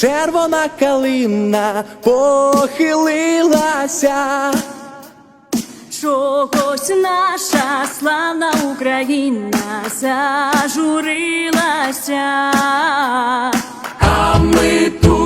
Червона калина похилилася, чогось наша славна Україна зажурилася, а ми тут.